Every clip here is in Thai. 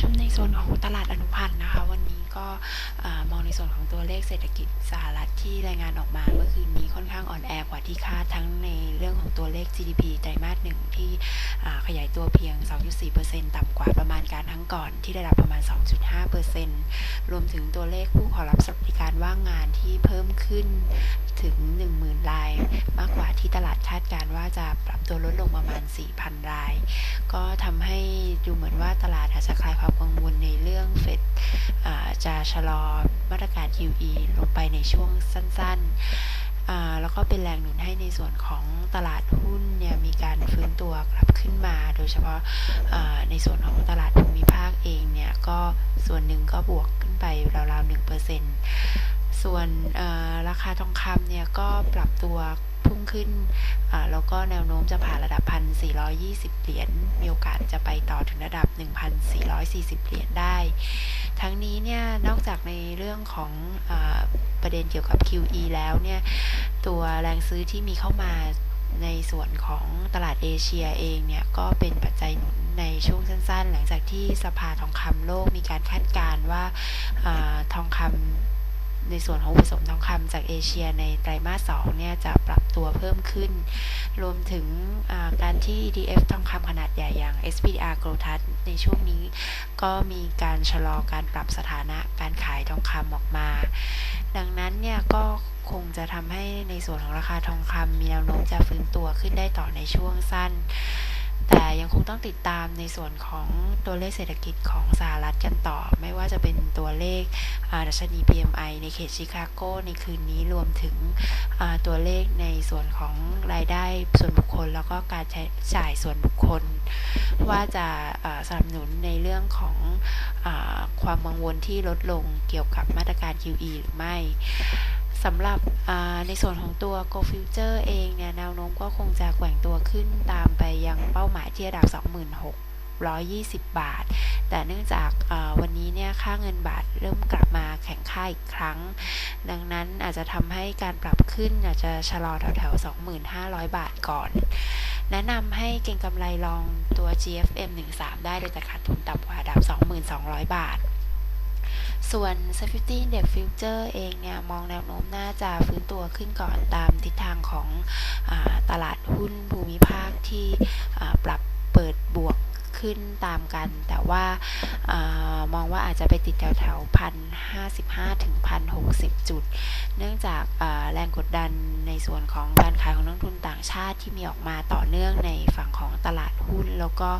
ชมในส่วนของตลาดอนุพันธ์นะคะ วันนี้ก็มองในส่วนของตัวเลขเศรษฐกิจสหรัฐที่รายงานออกมาเมื่อคืนนี้ค่อนข้างอ่อนแอกว่าที่คาดทั้งในเรื่อง ตัวเลข GDP ไตรมาสหนึ่งที่ขยายตัวเพียง 2.4%ต่ำกว่าประมาณการทั้งก่อนที่ได้รับประมาณ 2.5%รวมถึงตัวเลขผู้ขอรับสวัสดิการว่างงานที่เพิ่มขึ้นถึง 10,000 ราย มากกว่าที่ตลาดคาดการว่าจะปรับตัวลดลงประมาณ 4,000 ราย ก็ทำให้ดูเหมือนว่าตลาดอาจจะคลายความกังวลในเรื่องเฟดจะชะลอมาตรการ QE ลงไปในช่วงสั้น ๆ แล้วก็เป็นแรงหนุนให้ในส่วนของตลาดหุ้นเนี่ยมีการฟื้นตัวกลับขึ้นมา โดยเฉพาะในส่วนของตลาดภูมิภาคเองเนี่ยก็ส่วนหนึ่งก็บวกขึ้นไปราวๆ1%ส่วนราคาทองคำเนี่ยก็ปรับตัวพุ่งขึ้น แล้วก็แนวโน้มจะผ่านระดับ 1,420 เหรียญ มีโอกาสจะไปต่อถึงระดับ 1,440 เหรียญได้ ทั้งนี้เนี่ย นอกจากในเรื่องของอ ประเด็นเกี่ยวกับ QE แล้วเนี่ย ตัวแรงซื้อที่มีเข้ามาในส่วนของตลาดเอเชียเองเนี่ยก็เป็นปัจจัยหนุนในช่วงสั้นๆ หลังจากที่สภาทองคำโลกมีการคาดการณ์ว่าอทองคำ ในส่วนของผสมทองคำจากเอเชียในไตรมาส2เนี่ยจะปรับตัวเพิ่มขึ้น รวมถึงการที่ ETF ทองคำขนาดใหญ่อย่าง SPDR g r o w t h ในช่วงนี้ก็มีการชะลอการปรับสถานะการขายทองคำออกมา ดังนั้นเนี่ยก็คงจะทำให้ในส่วนของราคาทองคำมีแนวโน้มจะฟื้นตัวขึ้นได้ต่อในช่วงสั้น ยังคงต้องติดตามในส่วนของตัวเลขเศรษฐกิจของสหรัฐกันต่อ ไม่ว่าจะเป็นตัวเลขดัชนี PMI ในเขตชิคาโกในคืนนี้รวมถึงตัวเลขในส่วนของรายได้ส่วนบุคคล แล้วก็การใช้จ่ายส่วนบุคคล ว่าจะสนับสนุนในเรื่องของอความกังวลที่ลดลงเกี่ยวกับมาตรการ QE หรือไม่สำหรับในส่วนของตัว Go Future เองเนี่ยแนวโน้มก็คงจะแกว่งตัวขึ้นตาม ยังเป้าหมายที่ระดับ 26,120 บาท แต่เนื่องจากวันนี้เนี่ยค่าเงินบาทเริ่มกลับมาแข็งค่าอีกครั้ง ดังนั้นอาจจะทำให้การปรับขึ้นอาจจะชะลอแถวๆ 2,500 บาทก่อน แนะนำให้เก็งกำไรลองตัว GFM 13ได้โดยจะขาดทุนต่ำกว่าระดับ 2,200บาท ส่วน Safety Index Future เองเนี่ยมองแนวโน้มน่าจะฟื้นตัวขึ้นก่อนตามทิศทางของอตลาดหุ้นภูมิภาคที่ปรับเปิดบวก ขึ้นตามกัน แต่ว่าอมองว่าอาจจะไปติดแถวแถวพันห้าสิบห้าถึงพันหกสิบจุด เนื่องจากแรงกดดันในส่วนของการขายของนักทุนต่างชาติที่มีออกมาต่อเนื่องในฝั่งของตลาดหุ้น แล้วก็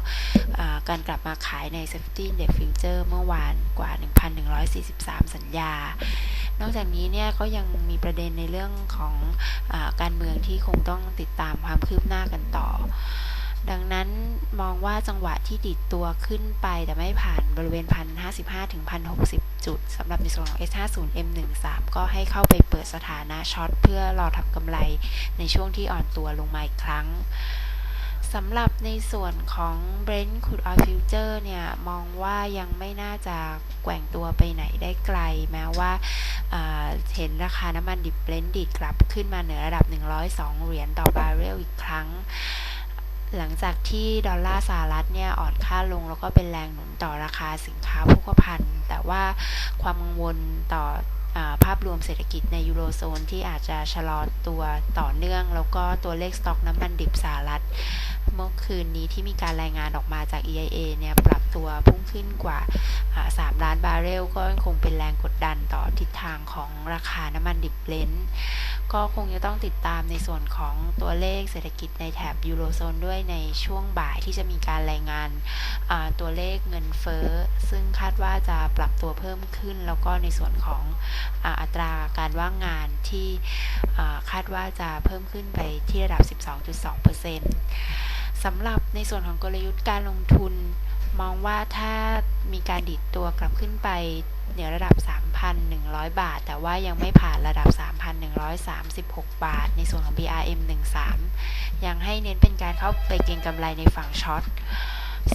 การกลับมาขายใน Safety Index Future เมื่อวานกว่า 1,143 สัญญา นอกจากนี้เนี่ยก็ยังมีประเด็นในเรื่องของอการเมืองที่คงต้องติดตามความคืบหน้ากันต่อ ดังนั้นมองว่าจังหวะที่ดิดตัวขึ้นไปแต่ไม่ผ่านบริเวณ 1,055 ถึง 1,060 จุดสำหรับในส่วนของ S50 M13 ก็ให้เข้าไปเปิดสถานะช็อตเพื่อรอทำกำไรในช่วงที่อ่อนตัวลงมาอีกครั้งสำหรับในส่วนของ Brent Crude Oil Future เนี่ย มองว่ายังไม่น่าจะแกว่งตัวไปไหนได้ไกล แม้ว่าเห็นราคาน้ำมันดิบเบรนดิดกลับขึ้นมาเหนือระดับ 102 เหรียญต่อบาร์เรลอีกครั้ง หลังจากที่ดอลลาร์สหรัฐเนี่ยอ่อนค่าลงแล้วก็เป็นแรงหนุนต่อราคาสินค้าโภคภัณฑ์ แต่ว่าความกังวลต่อภาพรวมเศรษฐกิจในยูโรโซนที่อาจจะชะลอตัวต่อเนื่อง แล้วก็ตัวเลขสต็อกน้ำมันดิบสหรัฐ เมื่อคืนนี้ที่มีการรายงานออกมาจาก EIA เนี่ยปรับตัวพุ่งขึ้นกว่า 3 ล้านบาร์เรล ก็คงเป็นแรงกดดันต่อทิศทางของราคาน้ำมันดิบเลน ก็คงจะต้องติดตามในส่วนของตัวเลขเศรษฐกิจในแถบยูโรโซนด้วยในช่วงบ่ายที่จะมีการรายงานตัวเลขเงินเฟ้อ ซึ่งคาดว่าจะปรับตัวเพิ่มขึ้น แล้วก็ในส่วนของอัตราการว่างงานที่คาดว่าจะเพิ่มขึ้นไปที่ระดับ 12.2%สำหรับในส่วนของกลยุทธ์การลงทุนมองว่าถ้า มีการดิดตัวกลับขึ้นไปเหนือระดับ 3,100 บาท แต่ว่ายังไม่ผ่านระดับ 3,136 บาท ในส่วนของ BRM 13 ยังให้เน้นเป็นการเข้าไปเก็งกำไรในฝั่งช็อต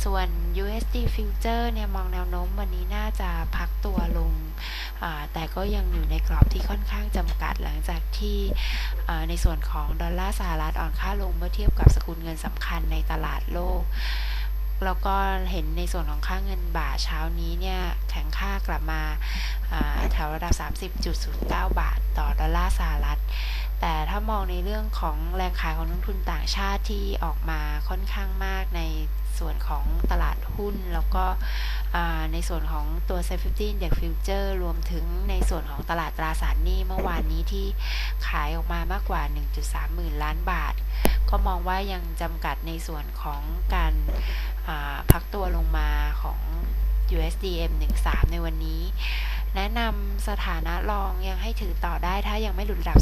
ส่วน USD Future เนี่ยมองแนวโน้มวันนี้น่าจะพักตัวลง แต่ก็ยังอยู่ในกรอบที่ค่อนข้างจำกัดหลังจากที่ในส่วนของดอลลาร์สหรัฐอ่อนค่าลงเมื่อเทียบกับสกุลเงินสำคัญในตลาดโลก แล้วก็เห็นในส่วนของค่าเงินบาทเช้านี้เนี่ยแข็งค่ากลับมาอ่าแถวระดับ 30.09 บาทต่อดอลลาร์สหรัฐ แต่ถ้ามองในเรื่องของแรงขายของนักทุนต่างชาติที่ออกมาค่อนข้างมากในส่วนของตลาดหุ้น แล้วก็ในส่วนของตัว s 50 Index Future รวมถึงในส่วนของตลาดตราสารหนี้เมื่อวานนี้ที่ขายออกมามากกว่า 1.3 หมื่นล้านบาท ก็มองว่ายังจำกัดในส่วนของการ พักตัวลงมาของ USDM 13 ในวันนี้ แนะนำสถานะรองยังให้ถือต่อได้ถ้ายังไม่หลุดระดับ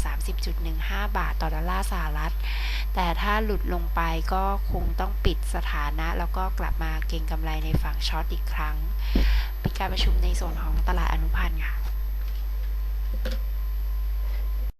30.15 บาทต่อดอลลาร์สหรัฐ แต่ถ้าหลุดลงไปก็คงต้องปิดสถานะ แล้วก็กลับมาเก็งกำไรในฝั่งช็อตอีกครั้ง ปิดการประชุมในส่วนของตลาดอนุพันธ์ค่ะ